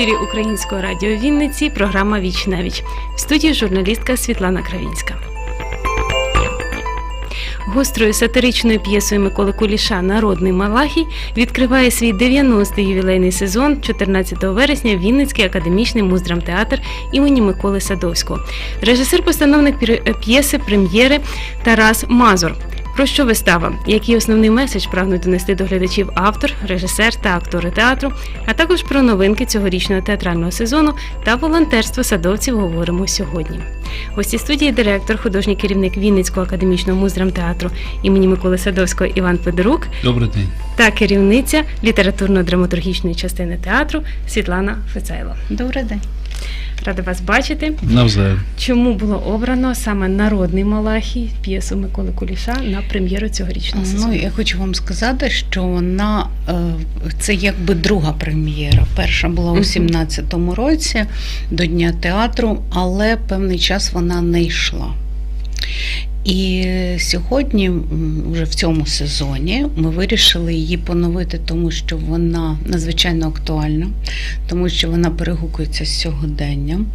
ефірі Українського радіо Вінниці програма Віч на віч. В студії журналістка Світлана Кравінська. Гострою сатиричною п'єсою Миколи Куліша Народний Малахій відкриває свій 90-й ювілейний сезон 14 вересня Вінницький академічний муздрамтеатр імені Миколи Садовського. Режисер-постановник п'єси прем'єри Тарас Мазур. Про що вистава? Який основний меседж прагнуть донести до глядачів автор, режисер та актори театру, а також про новинки цьогорічного театрального сезону та волонтерство садовців говоримо сьогодні. Гості студії директор, художній керівник Вінницького академічного муздрамтеатру імені Миколи Садовського Іван Федорук Добрий день. та керівниця літературно-драматургічної частини театру Світлана Фецайло. Добрий день. Рада вас бачити. Навзаєм. Чому було обрано саме народний Малахій, п'єсу Миколи Куліша на прем'єру цьогорічного сезону? Ну, я хочу вам сказати, що вона е, це якби друга прем'єра. Перша була у Мгм. 17-му році до Дня театру, але певний час вона не йшла. І сьогодні, вже в цьому сезоні, ми вирішили її поновити, тому що вона надзвичайно актуальна, тому що вона перегукується з сьогоденням,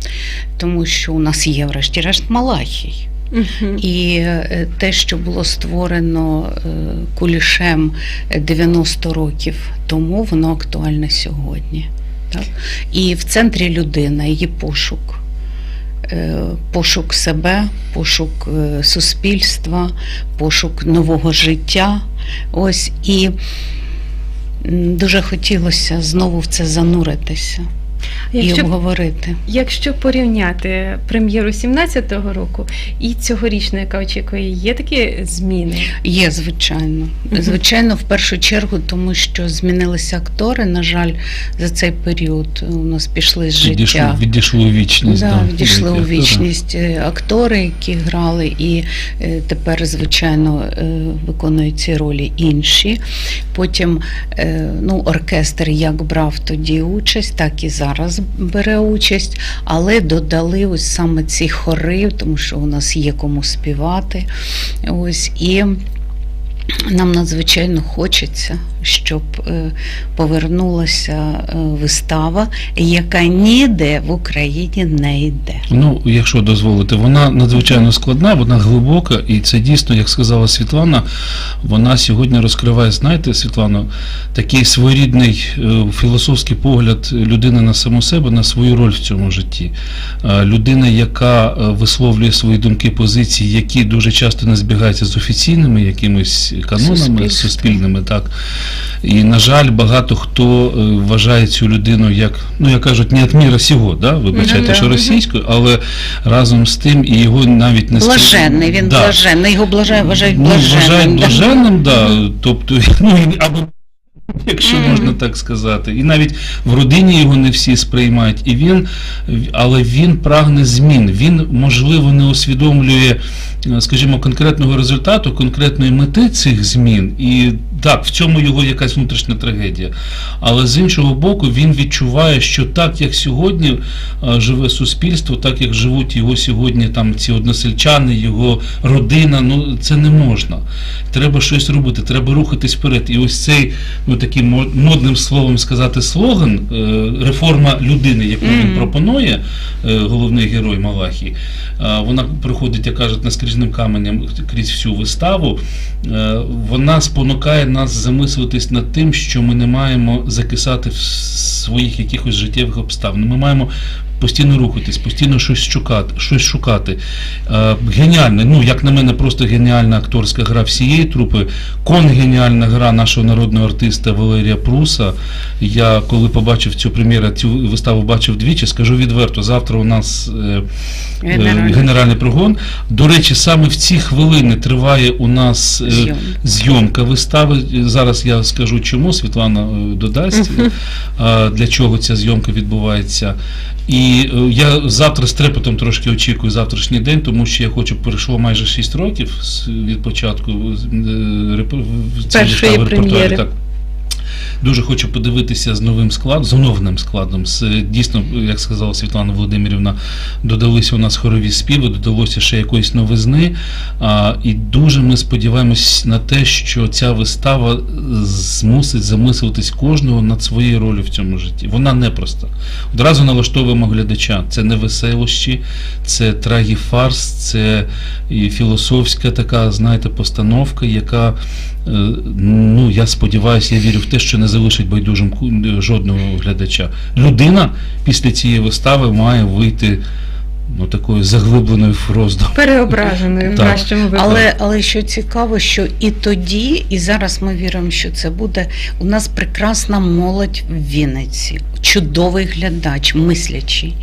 тому що у нас є, врешті-решт, Малахій. Мгм. І е, те, що було створено е, кулішем 90 років тому, воно актуальне сьогодні. Так? І в центрі людина, її пошук. Е, Пошук себе, пошук е, суспільства, пошук нового життя. Ось і дуже хотілося знову в це зануритися і Якщо, обговорити. якщо порівняти прем'єру 17-го року і цьогорічну, яка очікує, є такі зміни? Є, звичайно. Звичайно, в першу чергу, тому що змінилися актори. На жаль, за цей період у нас пішли з Відійшли, життя. відійшли у вічність. Да, відійшли у актори. вічність е, актори, які грали, і е, тепер, звичайно, е, виконують ці ролі інші. Потім е, ну, оркестр як брав тоді участь, так і зараз бере участь, але додали ось саме ці хори, тому що у нас є кому співати. Ось і. Нам надзвичайно хочеться, щоб е, повернулася е, вистава, яка ніде в Україні не йде. Ну, якщо дозволите, вона надзвичайно складна, вона глибока, і це дійсно, як сказала Світлана, вона сьогодні розкриває, знаєте, Світлано, такий своєрідний е, філософський погляд людини на саму себе, на свою роль в цьому житті. Людина, яка висловлює свої думки, позиції, які дуже часто не збігаються з офіційними якимись канонами суспільними, так. І, на жаль, багато хто е, вважає цю людину як, ну як кажуть, не від міра сього, да? вибачайте, Ну, що російською, але разом з тим і його навіть не Блаженний, він да. блаженний, його блажає, вважають Ну, блаженним. вважають блаженним, да. тобто, ну, або якщо можна так сказати. І навіть в родині його не всі сприймають. І він, але він прагне змін. Він, можливо, не усвідомлює, скажімо, конкретного результату, конкретної мети цих змін. І так, в цьому його якась внутрішня трагедія. Але з іншого боку, він відчуває, що так, як сьогодні е, живе суспільство, так як живуть його сьогодні там ці односельчани, його родина, ну це не можна. Треба щось робити, треба рухатись вперед. І ось цей, ну таким модним словом сказати, слоган е, реформа людини, яку він пропонує, е, головний герой Малахій, е, вона проходить, як кажуть, наскрізним каменем крізь всю виставу. Е, Вона спонукає нас замислитись над тим, що ми не маємо закисати в своїх якихось життєвих обставин. Ми маємо постійно рухатись, постійно щось шукати. Щось шукати. Е, Геніальна, ну як на мене, просто геніальна акторська гра всієї трупи. Конгеніальна гра нашого народного артиста Валерія Пруса. Я коли побачив цю прем'єру, цю виставу бачив двічі, скажу відверто, завтра у нас е, е, Генеральний. генеральний прогон. До речі, саме в ці хвилини триває у нас е, Зйомка. вистави. Зараз я скажу чому, Світлана додасть, е, для чого ця зйомка відбувається. І е, я завтра з трепетом трошки очікую завтрашній день, тому що я хочу, пройшло майже 6 років від початку е, репертуару, так. Дуже хочу подивитися з новим складом, з оновленим складом. З дійсно, як сказала Світлана Володимирівна, додалися у нас хорові співи, додалося ще якоїсь новизни. А, і дуже ми сподіваємось на те, що ця вистава змусить замислитись кожного над своєю ролью в цьому житті. Вона непроста. Одразу налаштовуємо глядача. Це не веселощі, це трагіфарс, це і філософська така, знаєте, постановка, яка, ну я сподіваюся, я вірю в те, що не залишить байдужим жодного глядача. Людина після цієї вистави має вийти ну, такою заглибленою в роздум. Переображеною в кращому випадку. Але, але що цікаво, що і тоді, і зараз ми віримо, що це буде. У нас прекрасна молодь в Вінниці, чудовий глядач, мислячий.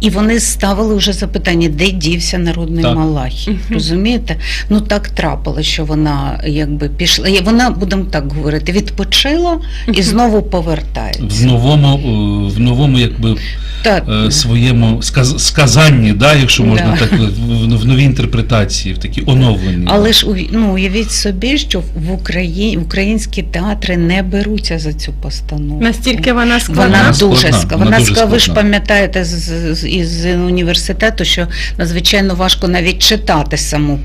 І вони ставили вже запитання, де дівся народний Так. Малахій. Розумієте? Ну так трапилося, що вона якби пішла. і Вона, будемо так говорити, відпочила і знову повертається. В новому, в новому якби Так. е, своєму сказ- сказанні, да, якщо можна Да. так в, в новій інтерпретації, в такій оновленій. Але ж ну, уявіть собі, що в Україні в українські театри не беруться за цю постановку. Настільки вона складна. Вона Вона дуже складна, складна. вона Вона дуже ска- ви ж пам'ятаєте з, з- з- із університету, що надзвичайно важко навіть читати саму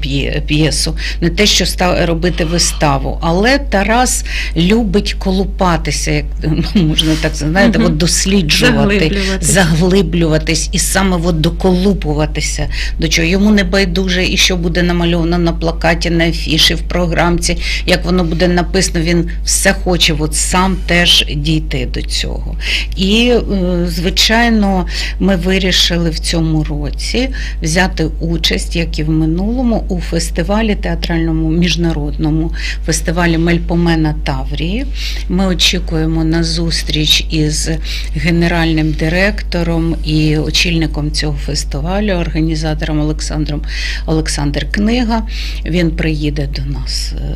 п'єсу, не те, що ста- робити виставу. Але Тарас любить колупатися, як можна так знаєте, Мгм. от досліджувати, Заглиблюватись. заглиблюватись і саме от доколупуватися до чого. Йому не байдуже, і що буде намальовано на плакаті, на афіші, в програмці, як воно буде написано, він все хоче от сам теж дійти до цього. І, е, звичайно, ми вирішили в цьому році взяти участь, як і в минулому, у фестивалі театральному міжнародному фестивалі Мельпомена Таврії. Ми очікуємо на зустріч із генеральним директором і очільником цього фестивалю, організатором Олександром Олександр Книга. Він приїде до нас е,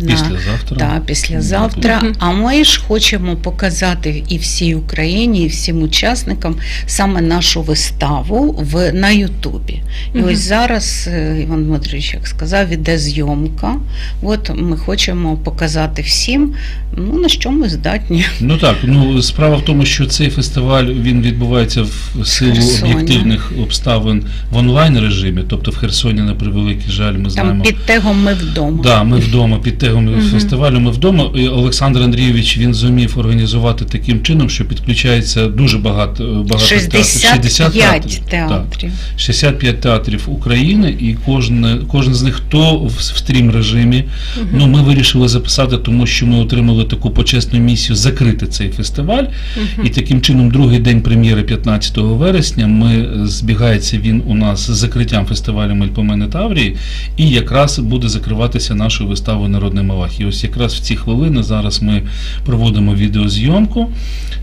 на Післязавтра. та, післязавтра. А ми ж хочемо показати і всій Україні, і всім учасникам саме нашу виставу в, на Ютубі. І ось зараз е, Іван Дмитрович, як сказав, іде зйомка. От ми хочемо показати всім, ну на що ми здатні. Ну так, ну справа в тому, що цей фестиваль він відбувається в силу Херсоні. об'єктивних обставин в онлайн режимі, тобто в Херсоні, на превеликий жаль, ми Там знаємо. під тегом ми вдома. Да, ми вдома під тегом Мгм. фестивалю. Ми вдома. І Олександр Андрійович він зумів організувати таким чином, що підключається дуже багато багато театрів. 65 Так. театрів. 65 театрів України, і кожен, кожен з них то в, стрім режимі. Мгм. Ну, ми вирішили записати, тому що ми отримали таку почесну місію закрити цей фестиваль. Мгм. І таким чином, другий день прем'єри 15 вересня, ми е, збігається він у нас з закриттям фестивалю Мельпомени Таврії, і якраз буде закриватися нашою виставою Народний Малах. І ось якраз в ці хвилини зараз ми проводимо відеозйомку,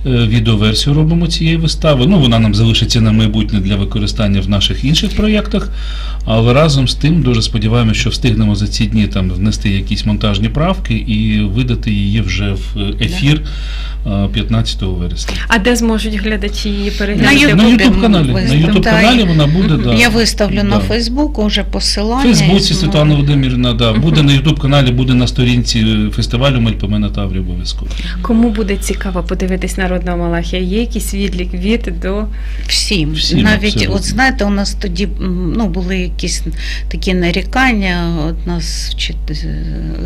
е, відеоверсію робимо цієї вистави. Ну, вона нам залишиться на майбутнє для використання в наших інших проєктах. Але разом з тим дуже сподіваємося, що встигнемо за ці дні там внести якісь монтажні правки і видати її вже в е, ефір е, 15 вересня. А де зможуть глядачі її На переглянути? На Ютуб каналі. На. Ютуб каналі вона буде. Да. Я виставлю на. Фейсбуку вже посилання. Фейсбуці Світлана Володимирівна, да, буде на Ютуб каналі, буде на сторінці фестивалю Мельпомена Таврі обов'язково. Кому буде цікаво подивитись народного Малахія? Є якийсь відлік від до Всім. Всім, Навіть, абсолютно. от знаєте, у нас тоді ну, були якісь такі нарікання. От нас вчит-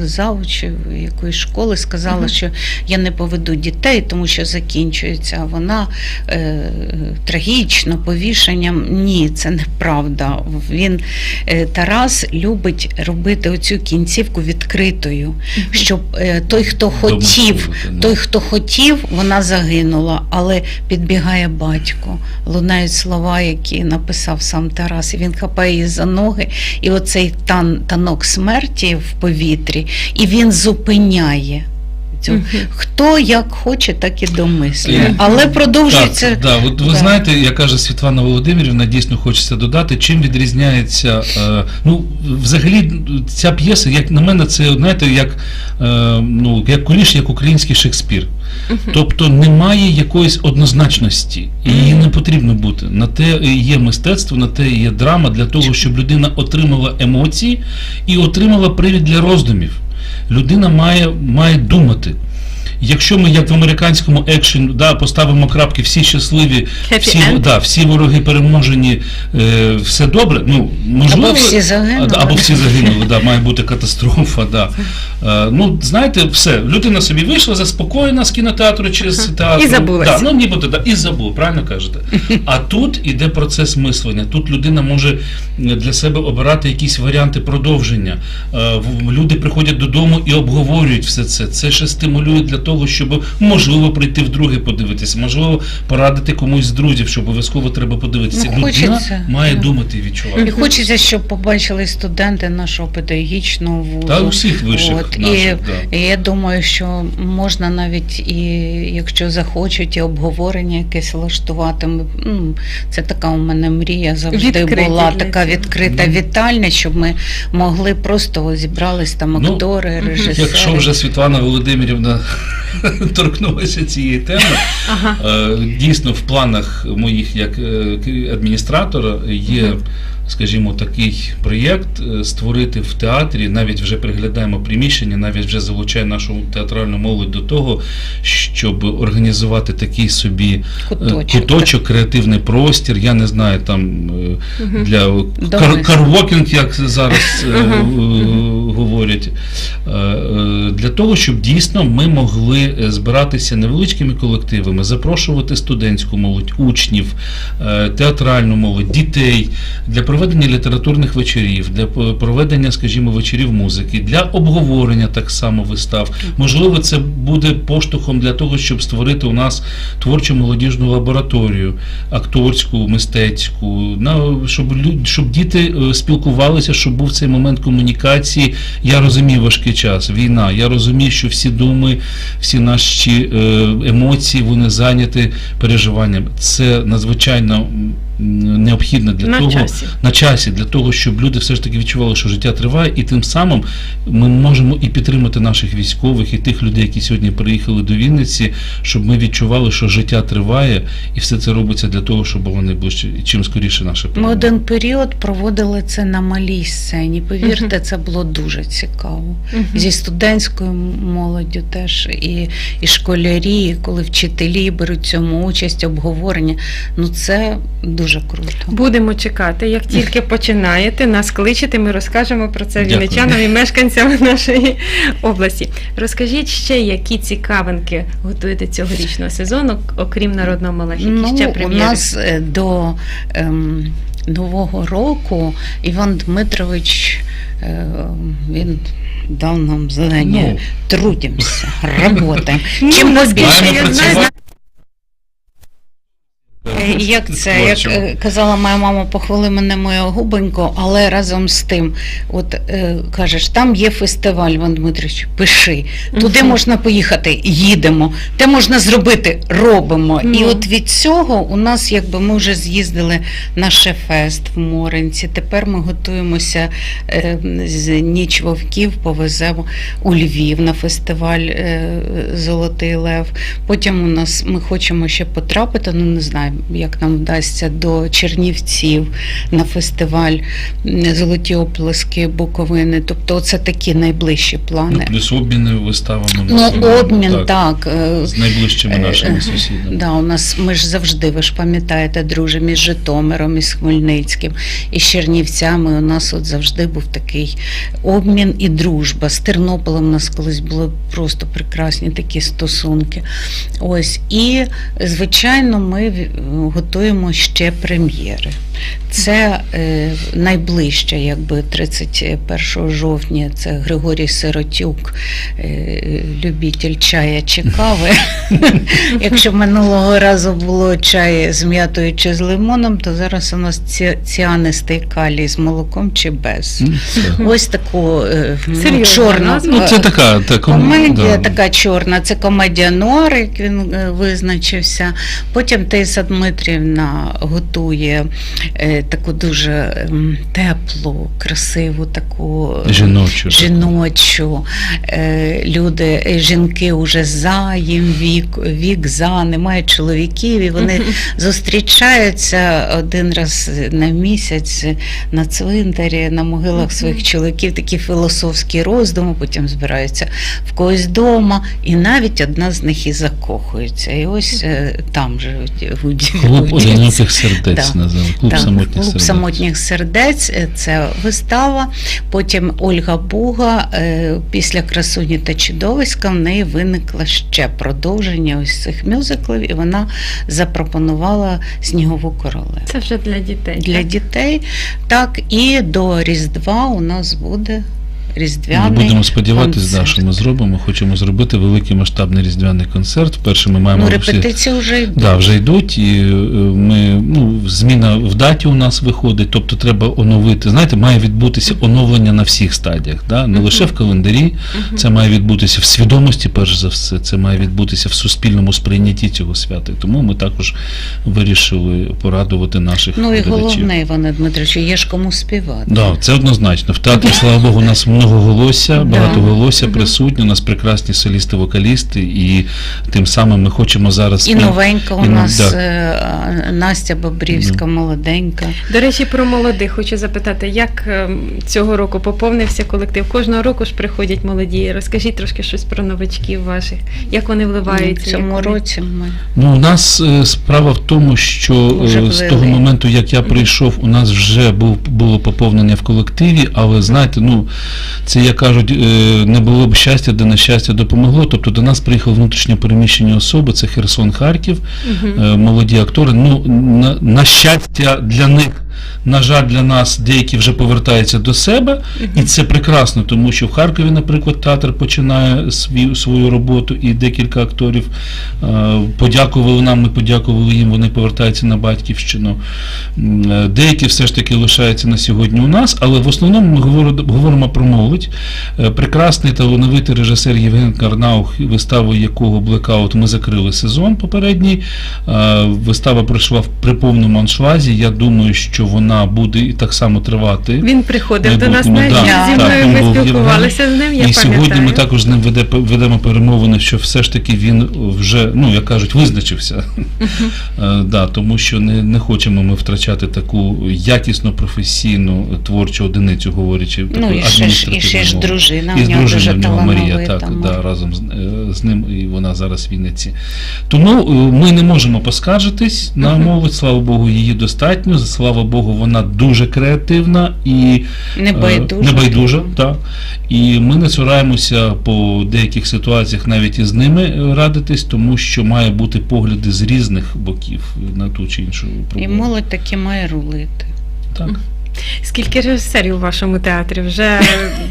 завуч якоїсь школи сказала, Мгм. що я не поведу дітей, тому що закінчується вона е, трагічно, повішенням. Ні, це неправда. Він е, Тарас любить робити оцю кінцівку відкритою, щоб е, той, хто хотів. Той, хто хотів, вона загинула, але підбігає батько. Лунають слова, які написав сам Тарас. І він хапає її за ноги, і оцей тан, танок смерті в повітрі, і він зупиняє. Мгм. Хто як хоче, так і домислює. Е, Але продовжується. Так, да, от ви Да. знаєте, як каже Світлана Володимирівна, дійсно хочеться додати, чим відрізняється. Е, ну, взагалі, ця п'єса, як на мене, це знаєте, як, е, ну, як куліш, як український Шекспір. Тобто немає якоїсь однозначності, і її не потрібно бути. На те є мистецтво, на те є драма для того, щоб людина отримала емоції і отримала привід для роздумів. Людина має, має думати. Якщо ми як в американському екшені да, поставимо крапки, всі щасливі, Happy всі, end? да, всі вороги переможені, е, все добре. Ну, можливо, Або всі загинули. Або всі загинули, да, має бути катастрофа. Да. Е, ну, знаєте, все, людина собі вийшла заспокоєна з кінотеатру через театр. І забулась. Да, ну, нібито, да, і забув, правильно кажете. А тут іде процес мислення. Тут людина може для себе обирати якісь варіанти продовження. Е, Люди приходять додому і обговорюють все це. Це ще стимулює для того, щоб можливо прийти вдруге подивитися, можливо, порадити комусь з друзів, що обов'язково треба подивитися. Ну, Людина має думати і відчувати. І хочеться, щоб побачили студенти нашого педагогічного вузу. Та усіх вищих От, наших, і, да. і я думаю, що можна навіть і якщо захочуть, і обговорення якесь влаштувати. Ми, ну, це така у мене мрія завжди Відкриті була, для така відкрита Мгм. вітальня, щоб ми могли просто зібрались там Ну, актори, мгм. режисери. Якщо вже Світлана Володимирівна торкнулася цієї теми, Ага. е, дійсно в планах моїх як е, адміністратора є. Скажімо, такий проєкт е, створити в театрі, навіть вже приглядаємо приміщення, навіть вже залучає нашу театральну молодь до того, щоб організувати такий собі е, Куточок, куточок креативний простір. Я не знаю, там Мгм. для карвокінг, як зараз говорять, для того, щоб дійсно ми могли збиратися невеличкими колективами, запрошувати студентську молодь, учнів, театральну молодь, дітей. Для проведення літературних вечорів, для проведення, скажімо, вечорів музики, для обговорення так само вистав. Можливо, це буде поштовхом для того, щоб створити у нас творчу молодіжну лабораторію, акторську, мистецьку, на щоб щоб діти е, спілкувалися, щоб був цей момент комунікації. Я розумію важкий час, війна. Я розумію, що всі думи, всі наші е, емоції, вони зайняті переживанням. Це надзвичайно м, необхідно для На того часі. на часі для того, щоб люди все ж таки відчували, що життя триває, і тим самим ми можемо і підтримати наших військових, і тих людей, які сьогодні приїхали до Вінниці, щоб ми відчували, що життя триває, і все це робиться для того, щоб вони і чим скоріше наше Ми один період проводили це на малій сцені. Повірте, це було дуже цікаво. Мгм. Зі студентською молоддю теж і, і школярі, коли вчителі беруть в цьому участь, обговорення. Ну це дуже круто. Будемо чекати. Як тільки починаєте, нас кличете, ми розкажемо про це Дякую. вінничанам і мешканцям нашої області. Розкажіть ще, які цікавинки готуєте цьогорічного сезону, окрім народного малахіті, Ну, ще у нас е, до ем, Нового року Іван Дмитрович е, він дав нам задання. Ну. Ну, Чим наскільки побільше Маємо я знаю, Як це, як е, казала моя мама, похвали мене моя губонько, але разом з тим, от е, кажеш, там є фестиваль, Іван Дмитрович, пиши. Туди можна поїхати, їдемо. Те можна зробити, робимо. І от від цього у нас, якби ми вже з'їздили на Шефест в Моринці. Тепер ми готуємося е, з ніч вовків, повеземо у Львів на фестиваль е, Золотий Лев. Потім у нас ми хочемо ще потрапити, ну не знаю, як нам вдасться до Чернівців на фестиваль Золоті оплески Буковини. Тобто, це такі найближчі Ну, плани. плюс обміни виставами. Ну, обмін, так. е, З найближчими Е, нашими е, сусідами. Да, у нас ми ж завжди, ви ж пам'ятаєте, дружимо із Житомиром, із Хмельницьким, і з Чернівцями. У нас от завжди був такий обмін і дружба. З Тернополем у нас колись були просто прекрасні такі стосунки. Ось і звичайно, ми готуємо ще прем'єри. Це е, найближче, якби 31 жовтня. Це Григорій Сиротюк, е, любитель чая чи кави. Якщо минулого разу було чай з м'ятою чи з лимоном, то зараз у нас ці- ціанистий калій з молоком чи без. Ось таку е, ну, чорну. Ну, це така, та, Комедія да. така чорна, це комедія нуар, як він е, визначився. Потім Тейса Дмитрівна готує е, таку дуже ем, теплу, красиву, таку е, Жіночу. жіночу. Е, Люди, е, жінки вже за їм вік, вік за, немає чоловіків, і вони зустрічаються один раз на місяць на цвинтарі, на могилах своїх чоловіків, такі філософські роздуми, потім збираються в когось вдома, і навіть одна з них і закохується. І ось там живуть Клуб одиноких сердець Да. називали. Клуб самотніх клуб сердець. самотніх сердець е, це вистава. Потім Ольга Буга е, після красуні та чудовиська в неї виникло ще продовження ось цих мюзиклів, і вона запропонувала снігову королеву. Це вже для дітей. Для так? дітей. Так, і до Різдва у нас буде різдвяний. будемо сподіватися, да, що ми зробимо. Хочемо зробити великий масштабний різдвяний концерт. Вперше ми маємо Ну, всі- вже йдуть. Да, вже йдуть, і е, ми ну, зміна в даті у нас виходить, тобто треба оновити. Знаєте, має відбутися оновлення на всіх стадіях, да? не лише в календарі, це має відбутися в свідомості, перш за все, це має відбутися в суспільному сприйнятті цього свята. Тому ми також вирішили порадувати наших Ну і глядачів. головне, Іване Дмитровичу, є ж кому співати. Да, це однозначно. В театрі, слава Богу, у нас много голося, багато Да. голося присутні, у нас прекрасні солісти-вокалісти, і тим самим ми хочемо зараз І новенька у і, нас да. е, Настя Бобрівська, молоденька. До речі, про молодих хочу запитати, як ем, цього року поповнився колектив? Кожного року ж приходять молоді. Розкажіть трошки щось про новачків ваших, як вони В вливаються. цьому вони- році ми Ну, у нас е, справа в тому, що е, з того моменту, як я прийшов, у нас вже був було поповнення в колективі, але знаєте, ну це як кажуть, е, не було б щастя, де на щастя допомогло. Тобто до нас приїхали внутрішньо переміщені особи, це Херсон Харків, е, молоді актори. Ну на, на щастя для них. На жаль, для нас деякі вже повертаються до себе, і це прекрасно, тому що в Харкові, наприклад, театр починає свій, свою роботу, і декілька акторів е, подякували нам, ми подякували їм, вони повертаються на батьківщину. Е, Деякі все ж таки лишаються на сьогодні у нас, але в основному ми говоримо, про молодь. Е, Прекрасний талановитий режисер Євген Карнаух, виставою якого Блекаут ми закрили сезон попередній. Вистава пройшла при повному аншвазі. Я думаю, що вона буде і так само тривати. Він приходив до нас на да, зі мною. Ми спілкувалися з ним. Я і сьогодні ми також з ним веде, ведемо перемовини, що все ж таки він вже, ну як кажуть, визначився. Е, да, тому що не, не хочемо ми втрачати таку якісну професійну творчу одиницю, говорячи ну і ще ж і ще ж дружина. І в з нього дуже дружиною в нього Марія, так, да, разом з, е, з ним, і вона зараз в Вінниці. Тому е, ми не можемо поскаржитись на молодь, слава Богу, її достатньо. Слава Богу, вона дуже креативна і Небайдужа. Е, Небайдужа, так. І ми не цураємося по деяких ситуаціях навіть із ними радитись, тому що має бути погляди з різних боків на ту чи іншу проблему. І молодь таки має рулити. Так. Скільки режисерів у вашому театрі? Вже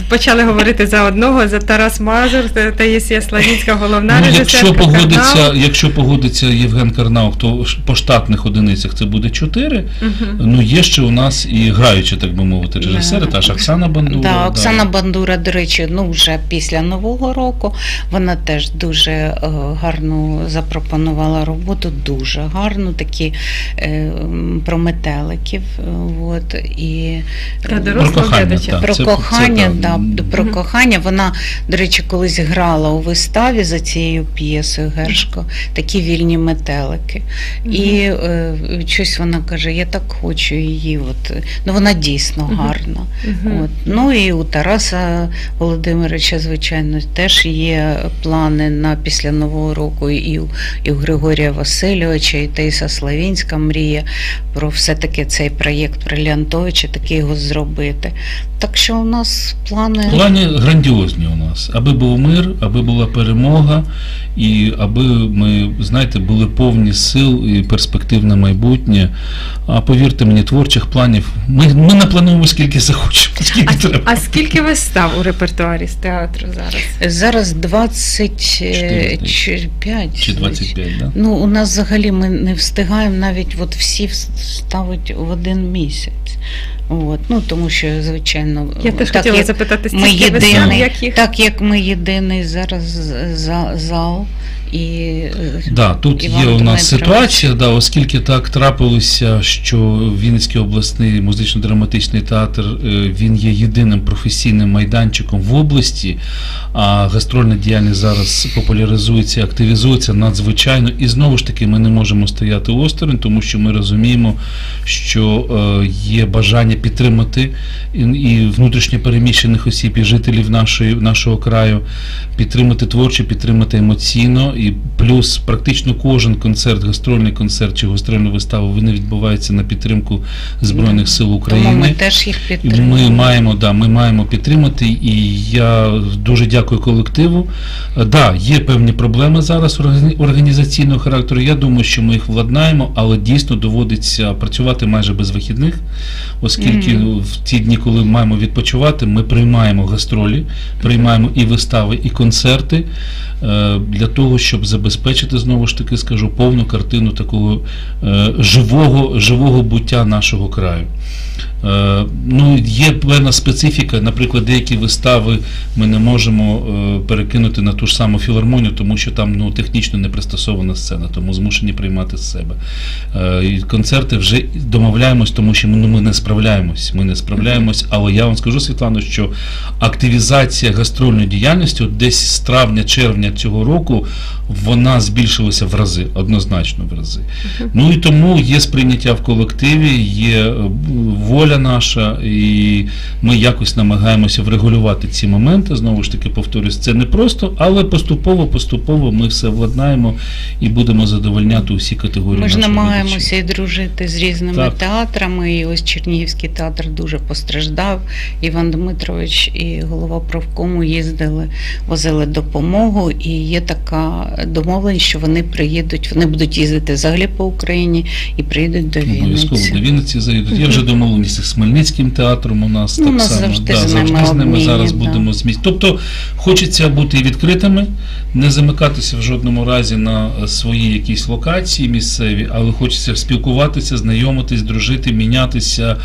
почали говорити за одного, за Тарас Мазур, та Таїсія Славінська, головна Ну, режисерка. якщо погодиться, якщо погодиться Євген Карнаух, то по штатних одиницях це буде чотири. Мгм. Ну є ще у нас і граючі, так би мовити, режисери, та ж Оксана Бандура. Да, Оксана Бандура, до речі, ну вже після Нового року вона теж дуже е, гарну запропонувала роботу, дуже гарну, такі е, про метеликів. е, От, і Та е, дорослого Про кохання, глядача. про це- кохання, це да, правда. про кохання. Вона, до речі, колись грала у виставі за цією п'єсою Гершко, такі вільні метелики. І е, щось вона каже: я так хочу її. От. Ну вона дійсно гарна. От. Ну і у Тараса Володимировича, звичайно, теж є плани на після Нового року, і у, і у Григорія Васильовича, і Таїса Славінська мрія про все-таки цей проєкт про Леонтовича, таки його зробити. Так що у нас плани. Плани грандіозні у нас, аби був мир, аби була перемога, і аби ми, знаєте, були повні сил і перспектив на майбутнє. А повірте мені, творчих планів ми, ми наплануємо скільки захочемо, скільки А, треба. а скільки вистав у репертуарі з театру зараз? Зараз 25 Чи 25, да? Ну, у нас взагалі ми не встигаємо навіть от всі ставити в один місяць. От. Ну, тому що, звичайно, Я теж так, хотіла як, запитати, ми єдиний, як їх так як ми єдиний зараз за- зал, і Да, тут Іван є у нас Дмитрович. ситуація, да, оскільки так трапилося, що Вінницький обласний музично-драматичний театр е, він є єдиним професійним майданчиком в області, а гастрольна діяльність зараз популяризується, активізується надзвичайно. І знову ж таки, ми не можемо стояти осторонь, тому що ми розуміємо, що е, є бажання підтримати і, і внутрішньо переміщених осіб, і жителів нашої, нашого краю, підтримати творчо, підтримати емоційно. І плюс практично кожен концерт, гастрольний концерт чи гастрольну виставу, вони відбуваються на підтримку Збройних сил тому України. ми теж їх підтримуємо. Ми маємо, да, ми маємо підтримати, і я дуже дякую колективу. Да, є певні проблеми зараз організаційного характеру. Я думаю, що ми їх владнаємо, але дійсно доводиться працювати майже без вихідних, оскільки Мгм. в ті дні, коли маємо відпочивати, ми приймаємо гастролі, приймаємо і вистави, і концерти е, для того, щоб забезпечити знову ж таки скажу повну картину такого е, живого, живого буття нашого краю. Е, Ну, є певна специфіка, наприклад, деякі вистави ми не можемо е, перекинути на ту ж саму філармонію, тому що там ну, технічно не пристосована сцена, тому змушені приймати з себе. Е, І концерти вже домовляємось, тому що ми, ну, ми не справляємось. Ми не справляємось, але я вам скажу, Світлано, що активізація гастрольної діяльності от десь з травня-червня цього року вона збільшилася в рази, однозначно в рази. Ну і тому є сприйняття в колективі, є е, воля наша, і ми якось намагаємося врегулювати ці моменти. Знову ж таки, повторюсь, це не просто, але поступово, поступово ми все владнаємо і будемо задовольняти усі категорії. Ми ж намагаємося і дружити з різними Так. театрами. І ось Чернігівський театр дуже постраждав. Іван Дмитрович і голова правкому їздили, возили допомогу. І є така домовленість, що вони приїдуть, вони будуть їздити взагалі по Україні і приїдуть до Обов'язково до Вінниці заїдуть. Я вже домовленість з Хмельницьким театром у нас Ну, так нас само. завжди да, з завжди ними з ними обмінні, зараз да. будемо зміст. Тобто хочеться бути відкритими, не замикатися в жодному разі на свої якісь локації місцеві, але хочеться спілкуватися, знайомитись, дружити, мінятися.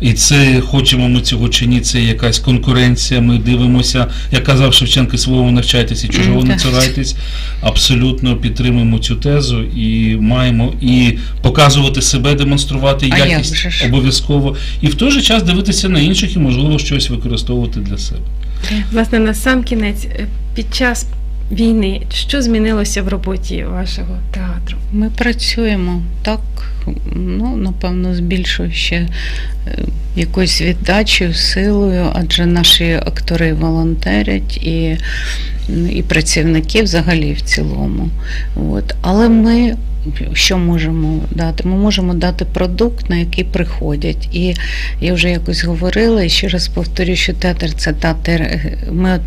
І це хочемо ми цього чи ні, це якась конкуренція. Ми дивимося, як казав Шевченко, свого навчайтеся, чужого не цурайтесь. Абсолютно підтримуємо цю тезу і маємо і показувати себе, демонструвати як якість обов'язково, і в той же час дивитися на інших і можливо щось використовувати для себе. Власне, на сам кінець, е, під час війни, що змінилося в роботі вашого театру? Ми працюємо так, ну напевно, з більшою ще е, якоюсь віддачею, силою, адже наші актори волонтерять і, і працівники взагалі в цілому. От. Але ми. Що можемо дати? Ми можемо дати продукт, на який приходять. І я вже якось говорила, і ще раз повторю, що театр це та тер... ми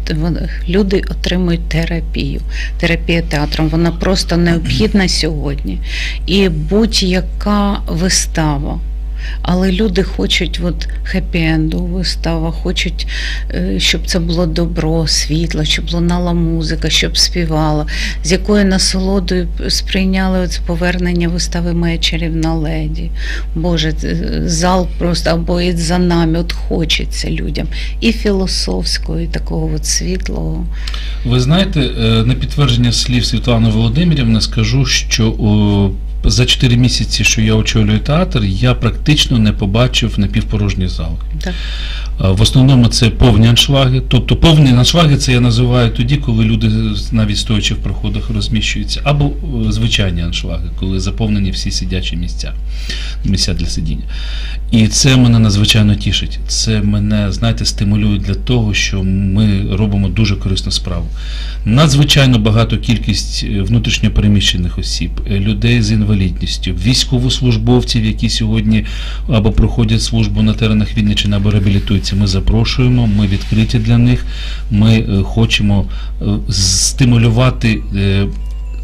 люди отримують терапію. Терапія театром, вона просто необхідна сьогодні. І будь-яка вистава. Але люди хочуть от хеппі-енду у виставах, хочуть, е, щоб це було добро, світло, щоб лунала музика, щоб співала, з якою насолодою сприйняли це повернення вистави Моя чарівна леді. Боже, зал просто або і за нами, от хочеться людям. І філософського, і такого от світлого. Ви знаєте, е, на підтвердження слів Світлани Володимирівни скажу, що за 4 місяці, що я очолюю театр, я практично не побачив напівпорожні зали. Так. В основному це повні аншлаги. Тобто повні аншлаги це я називаю тоді, коли люди навіть стоячи в проходах розміщуються, або е, звичайні аншлаги, коли заповнені всі сидячі місця, місця для сидіння. І це мене надзвичайно тішить. Це мене, знаєте, стимулює для того, що ми робимо дуже корисну справу. Надзвичайно багато кількість е, внутрішньо переміщених осіб, е, людей з інвалідністю, військовослужбовців, які сьогодні або проходять службу на теренах Вінниччини, або реабілітуються. Ми запрошуємо, ми відкриті для них. Ми е, хочемо е, стимулювати.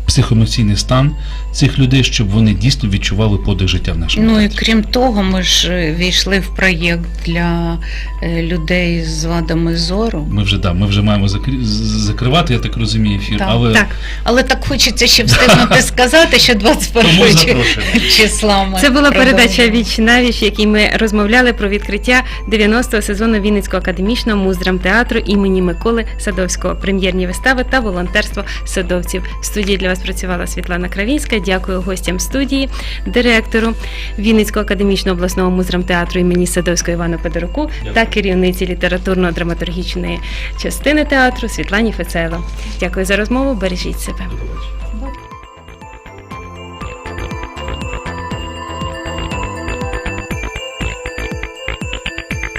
Психоемоційний стан цих людей, щоб вони дійсно відчували подих життя в нашому Ну і театрі. крім того, ми ж е, війшли в проєкт для е, людей з вадами зору. Ми вже да, ми вже маємо закрі- з- закривати, я так розумію, ефір. Так, але Так, Але так хочеться ще встигнути сказати, що 21 Тому числа ми це була передача. Віч на віч, якій ми розмовляли про відкриття 90-го сезону Вінницького академічного муздрамтеатру імені Миколи Садовського, прем'єрні вистави та волонтерство садовців. В студії для вас вас працювала Світлана Кравінська. Дякую гостям студії, директору Вінницького академічного обласного муздрамтеатру імені Садовського Івану Федоруку та керівниці літературно-драматургічної частини театру Світлані Фецело. Дякую за розмову. Бережіть себе.